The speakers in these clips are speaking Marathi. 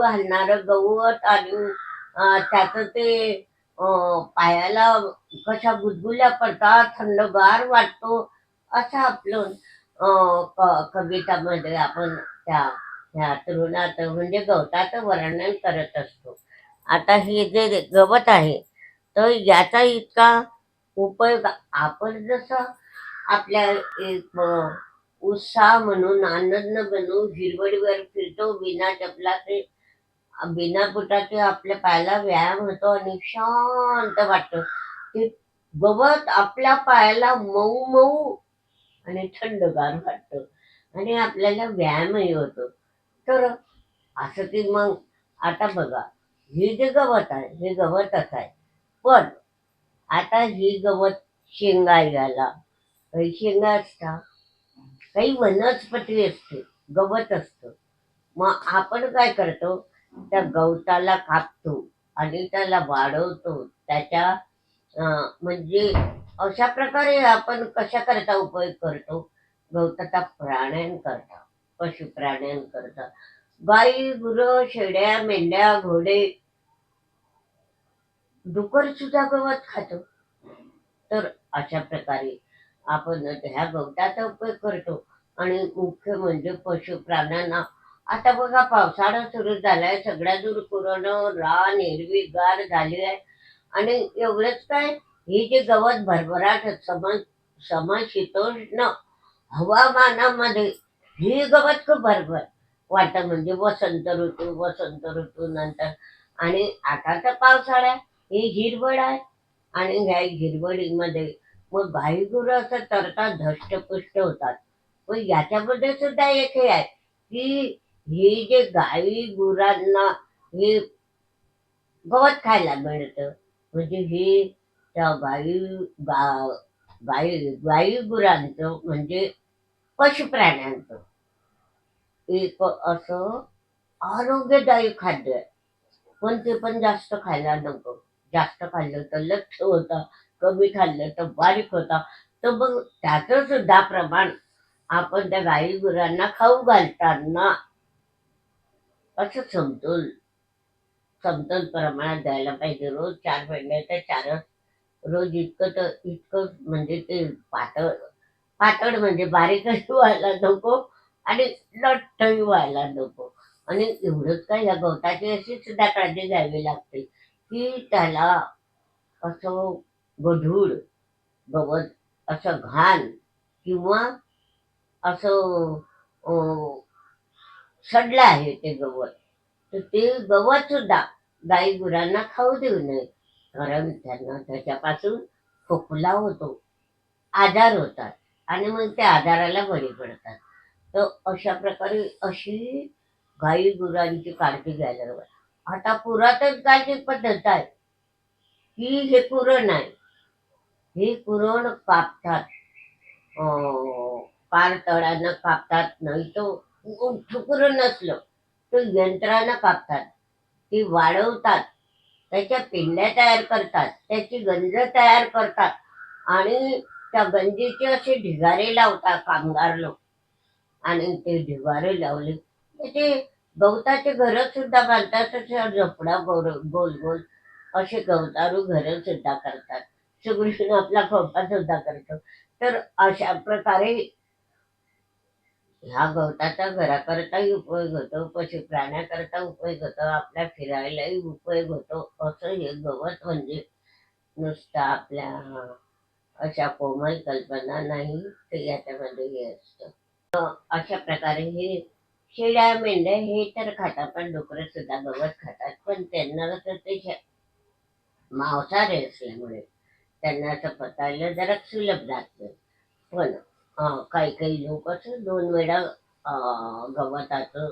घालणार गवत आणि त्याच त्याचं ते पायाला कशा गुदगुल्या पडतात थंडगार वाटतो असं आपलं कवितामध्ये आपण त्या ह्या तरुणात म्हणजे गवताचं वर्णन करत असतो. आता हे जे गवत आहे तर याचा इतका उपयोग आपण जसं आपल्या एक उत्साह म्हणून आनंद म्हणून हिरवडीवर फिरतो बिना चपलाचे बिना पोटाचे आपल्या पायाला व्यायाम होतो आणि शांत वाटतो. ते गवत आपल्या पायाला मऊ मऊ आणि थंडगार वाटतं. आणि आपल्याला व्यायामही होतो. तर असं की मग आता बघा हे जे गवत आहे हे गवतच आहे. पण आता ही गवत शेंगा याला काही शेंगा असता काही वनस्पती असते गवत असतं. मग आपण काय करतो? त्या गवताला कापतो आणि त्याला वाढवतो. त्याच्या म्हणजे अशा प्रकारे आपण कशा करता उपयोग करतो? गवताचा प्राण्यांकरता पशु प्राण्यांकरता गाई गुरं शेड्या मेंढ्या घोडे डुकर सुद्धा गवत खातो. तर अशा प्रकारे आपण ह्या गवताचा उपयोग करतो. आणि मुख्य म्हणजे पशु प्राण्यांना आता बघा पावसाळा सुरू झालाय सगळ्या दूर कुरण रान हिरवीगार झाली आहे. आणि एवढंच काय हे जे गवत भरभराट सम समशीतोष्ण हवामानामध्ये हे गवत खूप भरभर वाटतं. म्हणजे वसंत ऋतू वसंत ऋतू नंतर. आणि आता तर पावसाळा ही हिरवळ आहे. आणि ह्या हिरवळीमध्ये मग गाई गुरु असं तरतात धष्टपुष्ट होतात. पण याच्यामध्ये सुद्धा एक हे आहे की ही जे गाई गुरांना हे गवत खायला मिळतं. म्हणजे हे त्या गाई गा गाई गाई गुरांचं म्हणजे पशुप्राण्यांचं. एक असं आरोग्यदायी खाद्य आहे. पण ते पण जास्त खायला नको. जास्त खाल्लं तर लक्ष होतं कमी खाल्लं तर बारीक होता. तर मग त्याचं सुद्धा प्रमाण आपण त्या गाई गुरांना खाऊ घालताना असं समतोल समतोल प्रमाणात द्यायला पाहिजे. रोज चार पेंड्या तर चारच रोज इतकं तर इतकं म्हणजे ते पातळ पातळ म्हणजे बारीकही व्हायला नको आणि लठ्ठही व्हायला नको. आणि एवढंच काय या गवताची अशी सुद्धा काळजी घ्यावी लागते की त्याला असं गढूळ गवत असं घाण किंवा असं अं, सडलं आहे ते गवत. तर ते गवत सुद्धा गाई गुरांना खाऊ देऊ नये. कारण त्यांना त्याच्यापासून खोकला होतो. आजार होतात आणि मग त्या आजाराला बळी पडतात. तर अशा प्रकारे अशी गाई गुरांची काळजी घ्यायला आता पुरातन काळची पद्धत आहे. की हे पुरण आहे. हे पुरण कापतात. पार तळानं कापतात. नाही तो मोठं नसलं. तो यंत्रानं कापतात. ती वाढवतात त्याच्या पिंड्या तयार करतात. त्याची गंज तयार करतात. आणि त्या गंजीचे असे ढिगारे लावतात कामगार लोक. आणि ते ढिगारे लावले. त्याचे ते गवताचे घर सुद्धा बांधतात. तसे झोपडा गोर गोल गोल असे गवतारू घर सुद्धा करतात. सुगृषण आपला खोपा सुद्धा करतो. तर अशा प्रकारे ह्या गवताचा घराकरताही उपयोग होतो पशु प्राण्याकरता उपयोग होतो आपल्या फिरायलाही उपयोग होतो असं हे गवत म्हणजे नुसतं आपल्या अशा कोमल कल्पना नाही ते याच्यामध्ये हे असतं. अशा प्रकारे हे शेळ्या मेंढ्या हे तर खातात पण डुकरं सुद्धा गवत खातात. पण त्यांना तर ते मांसाहारी असल्यामुळे त्यांना असं पचायला जरा सुलभ जात पण काही काही लोक असं दोन वेळा गवताचं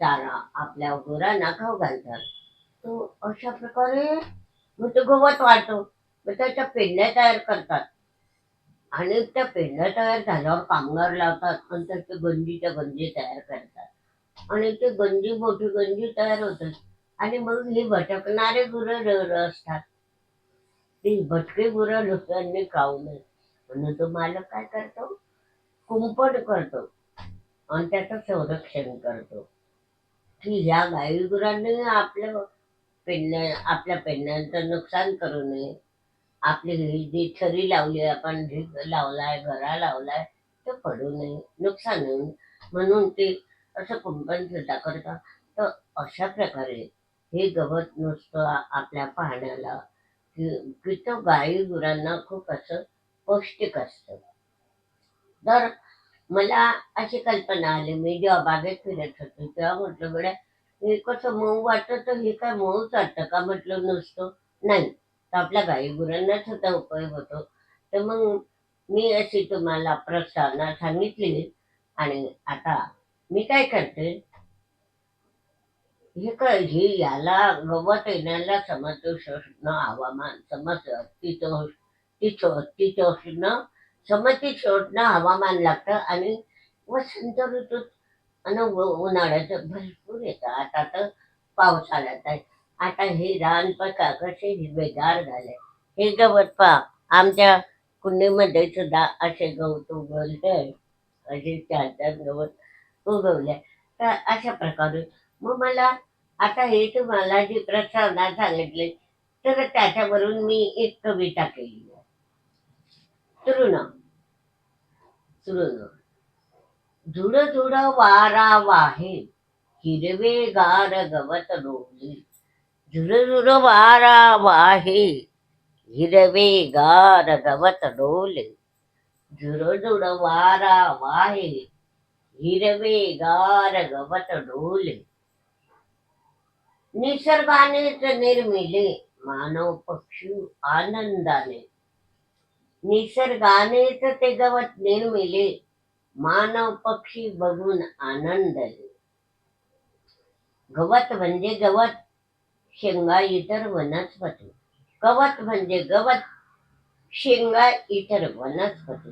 चारा आपल्या गुरांना खाऊ घालतात. तो अशा प्रकारे मग तो गवत वाढतो. मग त्याच्या पेंड्या तयार करतात. आणि त्या पेंड्या तयार झाल्यावर कामगार लावतात आणि त्याचे गंजीच्या गंजी तयार करतात. आणि ते गंजी मोठी गंजी तयार होतात. आणि मग ही भटकणारे गुरं असतात. ती भटके गुरं लोकांनी खाऊ नये. म्हणून तो मालक काय करतो? कुंपण करतो. आणि त्याचं संरक्षण करतो. की ह्या गाई गुरांनी आपलं पेन्या आपल्या पेन्यांचं नुकसान करू नये. आपली ही जी छरी लावली आपण ढीग लावलाय घरा लावलाय तो पडू नये नुकसान होईल म्हणून ते असं कुंपण सुद्धा करतात. तर अशा प्रकारे हे गवत नुसतं आपल्या पाहण्याला की की तो गाई गुरांना खूप असं पौष्टिक असतं. तर मला अशी कल्पना आली मी जेव्हा बागेत फिरत होते तेव्हा म्हटलं गड्या हे कसं मऊ वाटतं? तर हे काय मऊच वाटतं का? म्हटलं नसतो. नाही तर आपल्या गाई गुरांनाच सुद्धा उपयोग होतो. तर मग मी अशी तुम्हाला प्रस्तावना सांगितली आणि आता मी काय करते? हे काय हे याला गवत येण्याला समशीतोष्ण हवामान समज तिथं तिथं तिथं समज ती शोधणं हवामान लागतं आणि वसंत ऋतूत आणि उन्हाळ्याचं उन्हाळ्यात भरपूर येतं. आता तर पावसाळ्यात आहे. आता हे रान पका कसे हिरवेगार झाले हे गवत पा आमच्या कुंडीमध्ये सुद्धा असे गवत उगवले असे चार चार गवत उगवले तर अशा प्रकारे मग मला आता हे तुम्हाला जी प्रस्तावना सांगितली तर त्याच्यावरून मी एक कविता केली आहे. तृण. तृण. धुड धुड वारा वाहे हिरवे गार गवत डोले धुड धुड वारा वाहे हिरवे गार गवत डोले धुड धुड वारा वाहे हिरवे गार गवत डोले निसर्गानेच निर्मिले मानव पक्षी आनंदाने. निसर्गानेच ते गवत निर्मिले मानव पक्षी बघून आनंदले. गवत म्हणजे गवत शेंगा इतर वनस्पती. गवत म्हणजे गवत शेंगा इतर वनस्पती.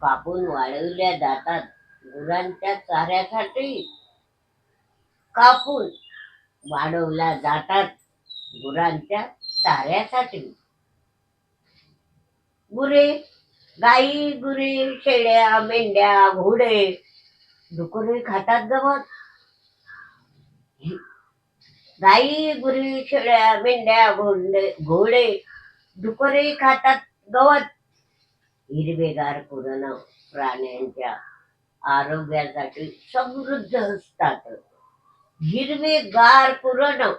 कापून वाळवल्या जातात गुरांच्या चाऱ्यासाठी. कापून वाढवल्या जातात गुरांच्या चाऱ्यासाठी. गुरे गाई गुरे शेळ्या मेंढ्या घोडे डुकरे खातात गवत. गाई गुरी शेळ्या मेंढ्या घोडे घोडे डुकरे खातात गवत. हिरवेगार पुरण प्राण्यांच्या आरोग्यासाठी समृद्ध असतात. हिरवेगार पुरण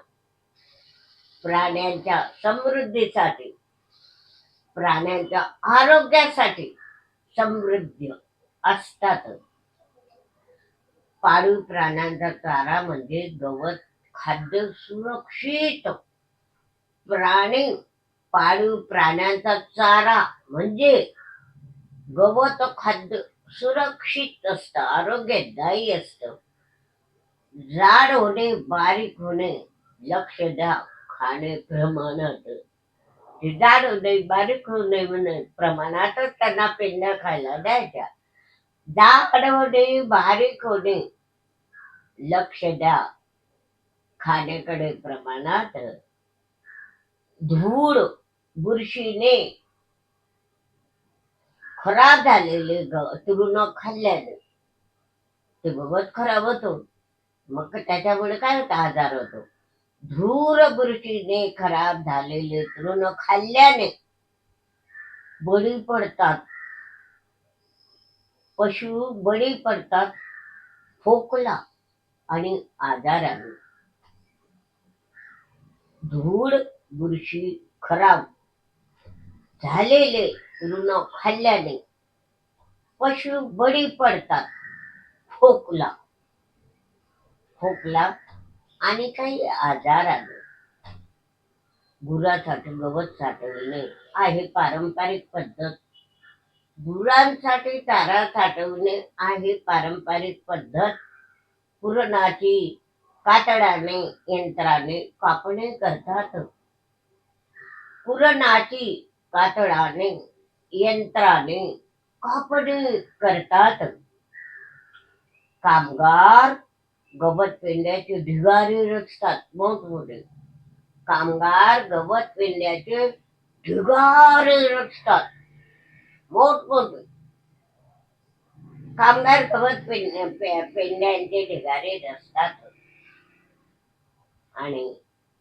प्राण्यांच्या समृद्धीसाठी प्राण्यांच्या आरोग्यासाठी समृद्ध असतात. पाळीव प्राण्यांचा चारा म्हणजे गवत खाद्य सुरक्षित. प्राणी पाळीव प्राण्यांचा चारा म्हणजे गवत खाद्य सुरक्षित असतं आरोग्यदायी असत. जाड होणे बारीक होणे लक्ष द्या खाणे प्रमाणात. हे जाड होणे बारीक होऊ नये म्हणून प्रमाणातच त्यांना पेंड्या खायला द्यायच्या. जाड होणे बारीक होणे लक्ष द्या. खाण्याकडे प्रमाणात धूळ बुरशीने खराब झालेले ग तृण खाल्ल्याने. ते गवत खराब होतो. मग त्याच्यामुळे काय होतं? आजार होतो. धूर बुरशीने खराब झालेले तृण खाल्ल्याने बळी पडतात. पशु बळी पडतात खोकला आणि आजाराने. धूळ बुरशी खराब झालेले तृण खाल्ल्याने पशु बळी पडतात खोकला. खोकला आणि काही आजार आले गुरासाठी गवत साठवणे आहे पारंपरिक पद्धत. गुरांसाठी चारा साठवणे आहे पारंपरिक पद्धत. पुरणाची कातडाने यंत्राने कापणे करतात. पुरणाची कातडाने यंत्राने कापणे करतात. कामगार गवत पेंड्याचे ढिगारे रचतात. मोठमोठे कामगार गवत पेंड्याचे ढिगारे रचतात. मोठमोठे कामगार गवत पेंड्यांचे ढिगारे रचतात. आणि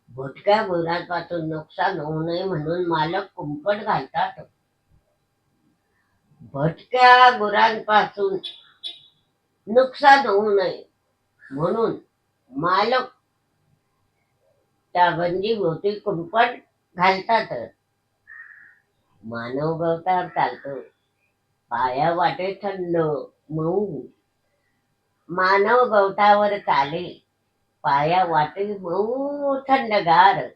भटक्या गुरांपासून नुकसान होऊ नये म्हणून मालक कुंपण घालतात. भटक्या गुरांपासून नुकसान होऊ नये. म्हणून मालक त्या बंदीभोवती कुंपण घालतात. मानव गवतावर चालतो. पाया वाटे थंड मऊ. मानव गवतावर चाले. पाया वाटे मऊ थंडगार.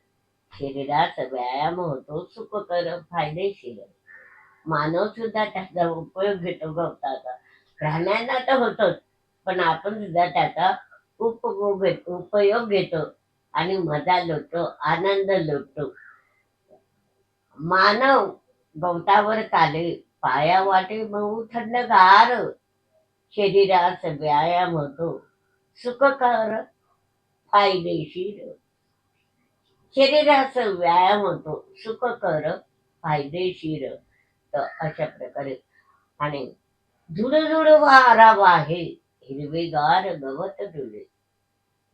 शरीराचा व्यायाम होतो सुखकर फायदेशीर. मानव सुद्धा त्याचा उपयोग घेतो गवताचा. प्राण्यांना तर होतोच. पण आपण सुद्धा त्याचा उपभोग घेतो उपयोग घेतो आणि मजा लुटतो आनंद लुटतो. मानव गवतावर चाले पाया वाटे मऊ थंडगार. शरीरास व्यायाम होतो सुखकर फायदेशीर शरीराचा व्यायाम होतो सुखकर फायदेशीर तर अशा प्रकारे आणि झुडझुड वारा वाहे. हिरवेगार गवत डोले.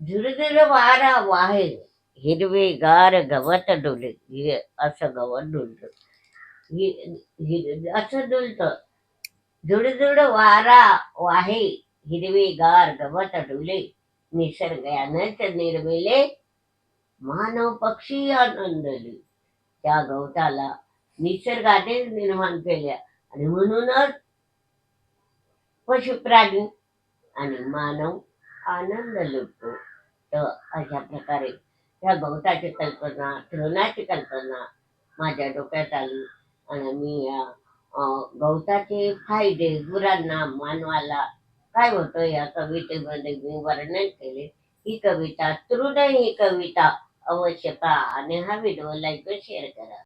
झुरझुर वारा वाहे हिरवेगार गवत डोले. हे असं गवत डोलत. असं डोलत. झुडझुड वारा वाहे हिरवेगार गवत डोले. निसर्गानच निर्मिले मानव पक्षी आनंदले. त्या गवताला निसर्गाने निर्माण केल्या. आणि म्हणूनच पशुप्राणी आणि मानव आनंद लुटतो. तर अशा प्रकारे या गवताची कल्पना तृणाची कल्पना माझ्या डोक्यात आली. आणि मी या अं, गवताचे फायदे गुरांना मानवाला काय होतं या कवितेमध्ये मी वर्णन केले. ही कविता तृण ही कविता अवश्य पहा आणि हा व्हिडिओ लाईक शेअर करा.